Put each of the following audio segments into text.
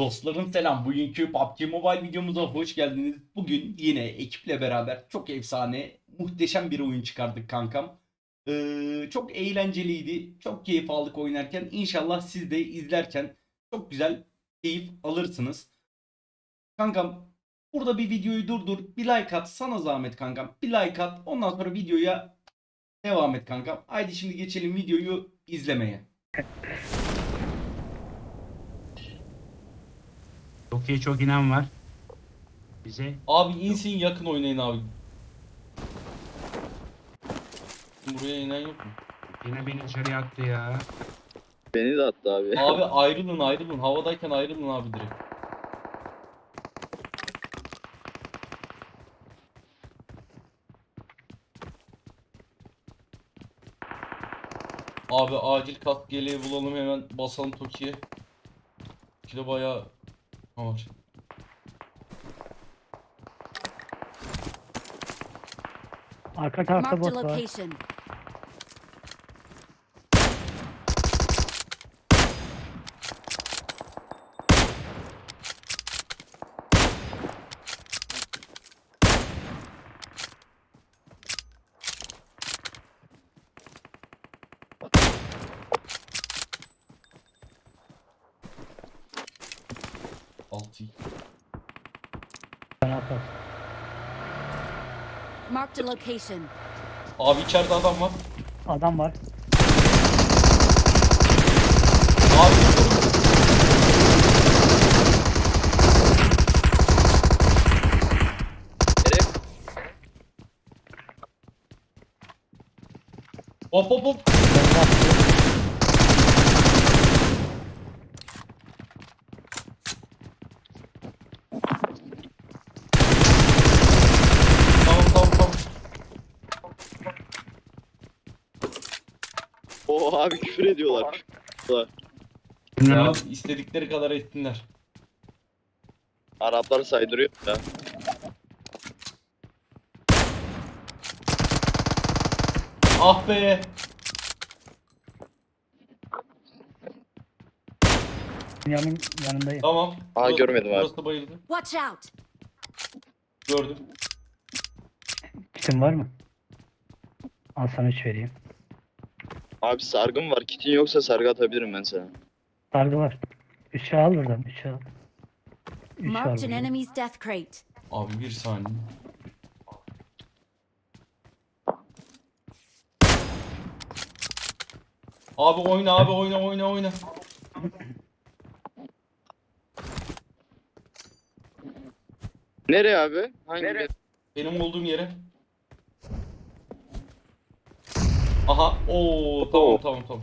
Dostlarım selam. Bugünkü PUBG Mobile videomuza hoş geldiniz. Bugün yine ekiple beraber çok efsane, muhteşem bir oyun çıkardık kankam. Ee, çok eğlenceliydi. Çok keyif aldık oynarken. İnşallah siz de izlerken çok güzel keyif alırsınız. Kankam burada bir videoyu durdur. Bir like at. Sana zahmet kankam. Bir like at. Ondan sonra videoya devam et kankam. Haydi şimdi geçelim videoyu izlemeye. İyi çok inen var. Bize Abi insin yakın oynayın abi. Buraya inen yok mu? yine beni içeriye attı ya. Beni de attı abi. Abi ayrılın ayrılın. Havadayken ayrılın abi direkt. Abi acil kat geleği bulalım hemen basalım Toki'ye. Toki'de bayağı var. Arka tarafta Marked a bot var. location. Ben atar. Marked a location. Abi içeride adam var. Adam var. Abi Nereye? hop hop hop. Bomba attı. Tamam tamam tamam. Oo abi küfür ediyorlar. Ya istedikleri kadar ettinler. Araplar saydırıyor ya. Ah be. Dünyanın yanındayım. Tamam. Aa, Burası- görmedim abi. Burası bayıldı. Watch out! Gördüm. Kitin var mı? Al sana 3 vereyim. Abi sargım var. Kitin yoksa sargı atabilirim ben sana. Sargı var. 3'ü al buradan. 3'ü al. 3 al. Marked an buradan. enemy's death crate. Abi bir saniye. Abi oyna abi oyna oyna oyna. Nereye abi? Hangi Nereye? Benim olduğum yere. Aha. Oo tamam tamam tamam.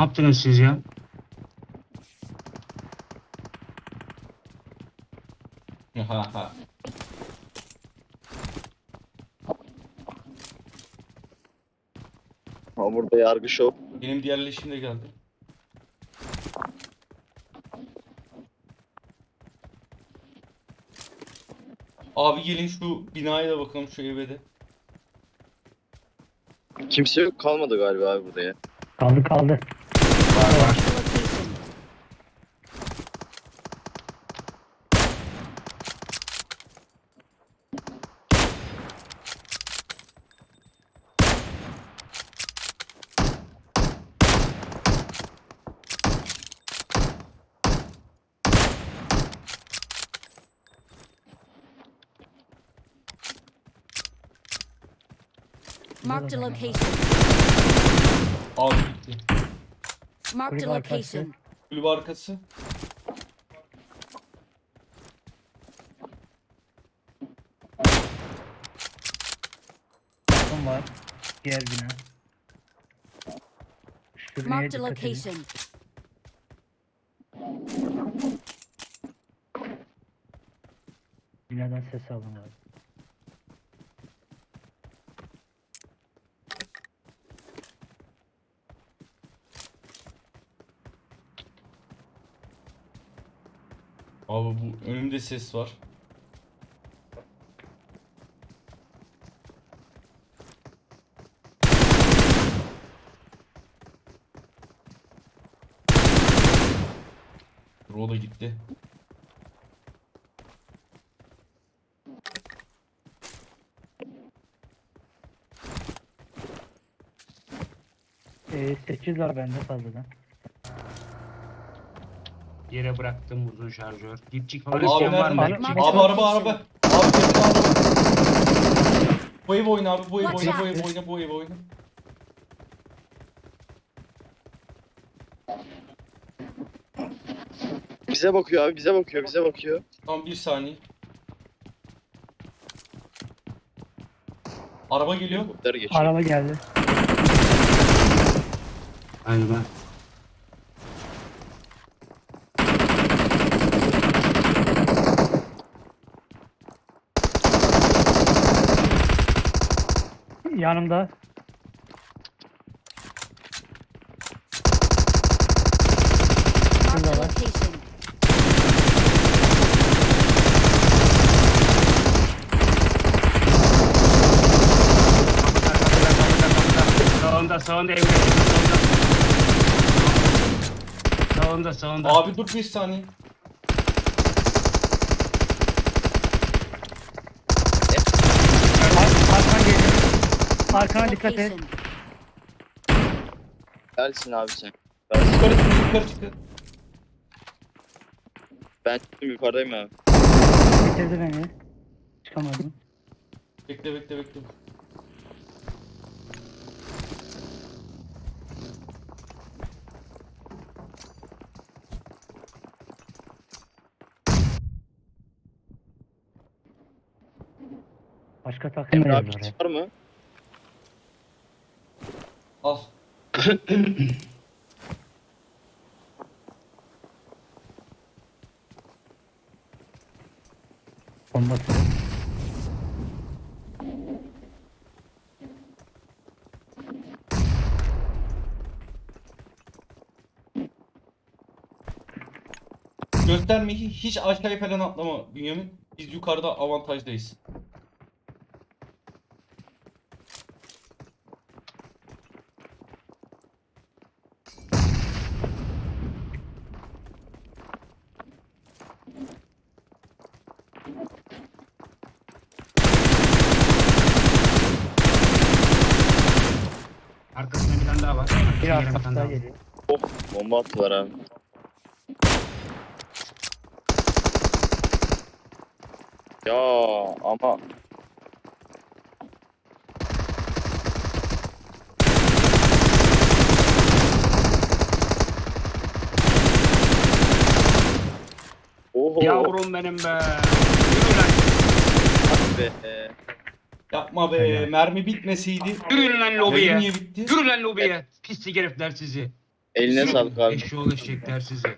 ne yaptınız siz ya? Ha ha. Ha burada yargı şov. Benim diğerleşim de geldi. Abi gelin şu binaya da bakalım şu eve de. Kimse yok kalmadı galiba abi burada ya. Kaldı kaldı. Var var. Marked a location. Abi gitti. Marked a Kulübe arkası. location. Kulübe arkası. Takım var. Diğer bina. Şu binaya Marked a dikkat edin. location. Binadan ses alın abi. Abi bu önümde ses var. Dur da gitti. Ee, 8 var bende fazladan. Yere bıraktım uzun şarjör. Dipçik falan Abi isteyen var mı? Abi- Abi araba araba. Abi kesin araba. Bu ev oyna abi bu ev oyna bu ev oyna bu ev oyna. Bize bakıyor abi bize bakıyor bize bakıyor. Tamam bir saniye. Araba geliyor. Geçiyor. Araba geldi. Aynen ben. Yanımda. Marked a Şurada var. location. Sağında sağında evde. Sağında sağında. Abi dur bir saniye. Arkana dikkat et. Gelsin abi sen. Yukarı çık yukarı çık. Ben çıktım yukarıdayım abi. Bitirdi beni. Çıkamadım. Bekle bekle bekle. Başka takım Emre abi kit var mı? Al. Bombası. Gösterme hiç aşağıya falan atlama Bünyamin. Biz yukarıda avantajdayız. Arkasında bir tane daha bir tane arkası daha geliyor. Oh bomba attılar abi. Ya ama Oho Yavrum benim be. Yürü lan. be. Yapma be. Mermi bitmeseydi. Yürüyün lan lobiye. Yayın niye bitti? Yürü lan lobiye. Pislik herifler sizi. Eline sağlık abi. Eşyol eşekler sizi.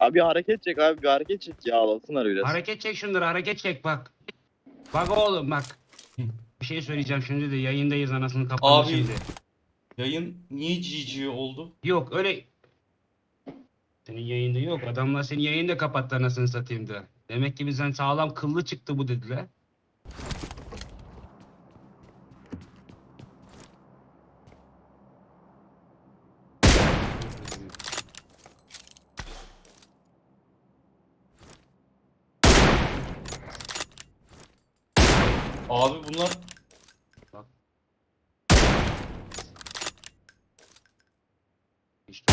Abi hareket çek abi bir hareket çek ya ağlasınlar biraz. Hareket çek şunları hareket çek bak. Bak oğlum bak. Bir şey söyleyeceğim şimdi de yayındayız anasını kapalı Abi. şimdi. Yayın niye GG oldu? Yok öyle. Senin yayında yok. Adamlar seni yayında kapattı anasını satayım da. Demek ki bizden sağlam kıllı çıktı bu dediler. Abi bunlar İşte.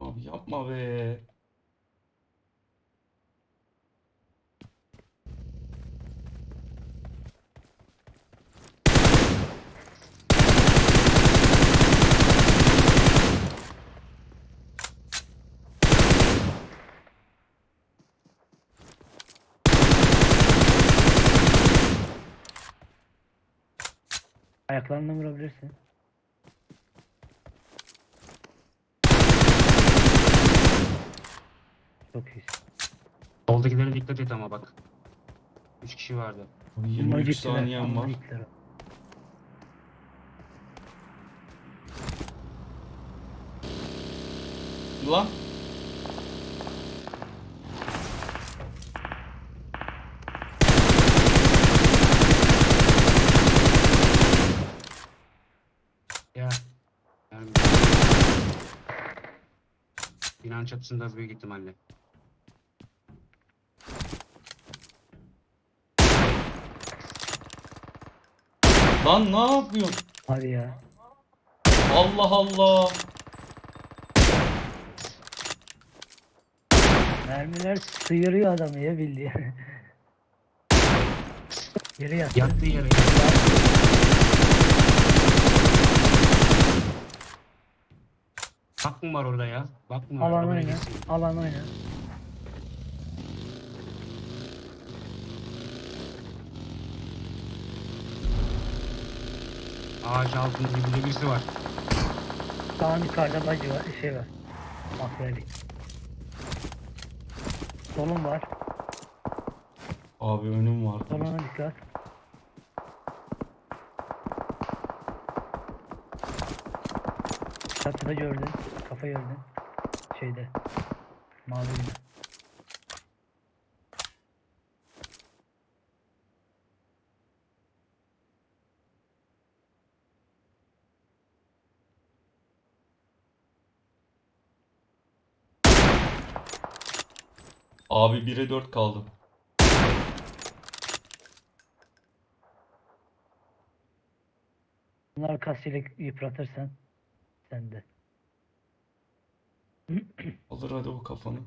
abi yapma be. Ayaklarından vurabilirsin. Çok iyisin. Soldakilere dikkat et ama bak. 3 kişi vardı. Abi Bunları 23 gittiler, saniyem bunları var. gittiler. Lan Ya. Yani... Binanın çatısında büyük ihtimalle. Lan ne yapıyorsun? Hadi ya. Allah Allah. Mermiler sıyırıyor adamı ya bildiğin. Yere yattı. Yattığı yere. Bak mı var orada ya? Bak mı var? Alan Arabaya oyna. geçsin. Alan oyna. Ağaç altında bir birisi var. Sağın yukarıda bacı var. Şey var. Makyajı. Solun var. Abi önüm var. Soluna dikkat. Çatıda gördün. Kafa gördün. Şeyde. Mavi bina. Abi 1'e 4 kaldı. Bunları kasıyla yıpratırsan sen de. Alır hadi o kafanı.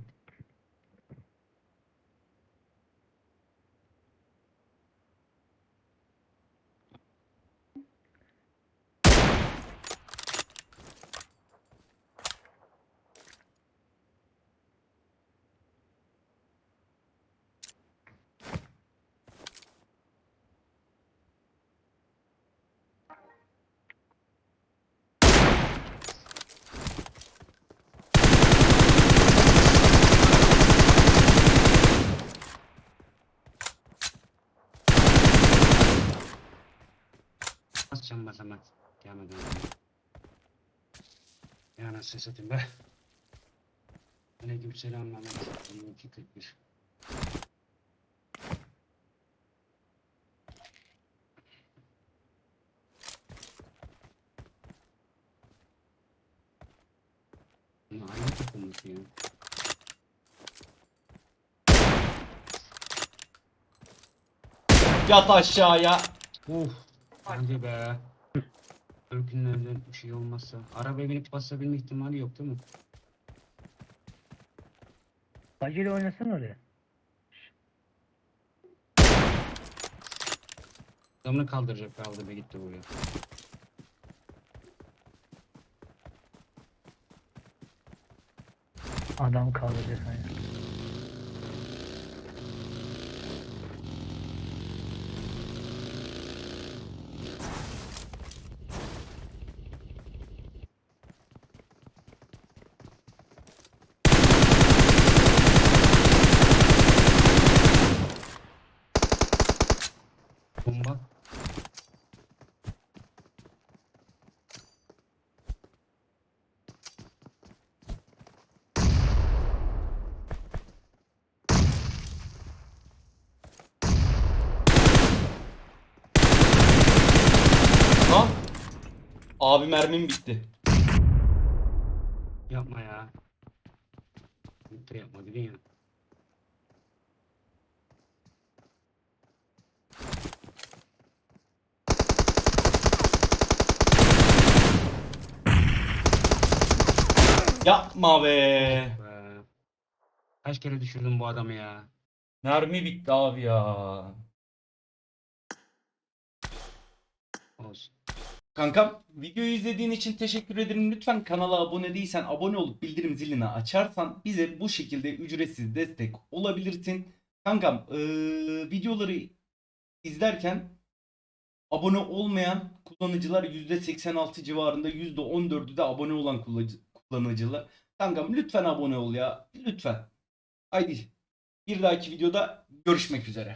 Ya nasıl satayım be. Aleyküm selam Mehmet. 22.41. Bunlar aynı takımlık ya. Yat aşağıya. Uf. Hadi be. Ülkünlerden bir şey olmazsa. Arabaya binip basabilme ihtimali yok değil mi? Bacıyla oynasana oraya. Adamını kaldıracak kaldı be gitti buraya. Adam kaldıracak aynen. Bomba. Lan. Abi mermim bitti. Yapma ya. Mutlu yapma dedin ya. Yapma be. Kaç kere düşürdüm bu adamı ya. Mermi bitti abi ya. Olsun. Kankam videoyu izlediğin için teşekkür ederim. Lütfen kanala abone değilsen abone olup bildirim zilini açarsan bize bu şekilde ücretsiz destek olabilirsin. Kankam eee, videoları izlerken abone olmayan kullanıcılar %86 civarında %14'ü de abone olan kullanıcı- kullanıcılar. Kankam lütfen abone ol ya. Lütfen. Haydi bir dahaki videoda görüşmek üzere.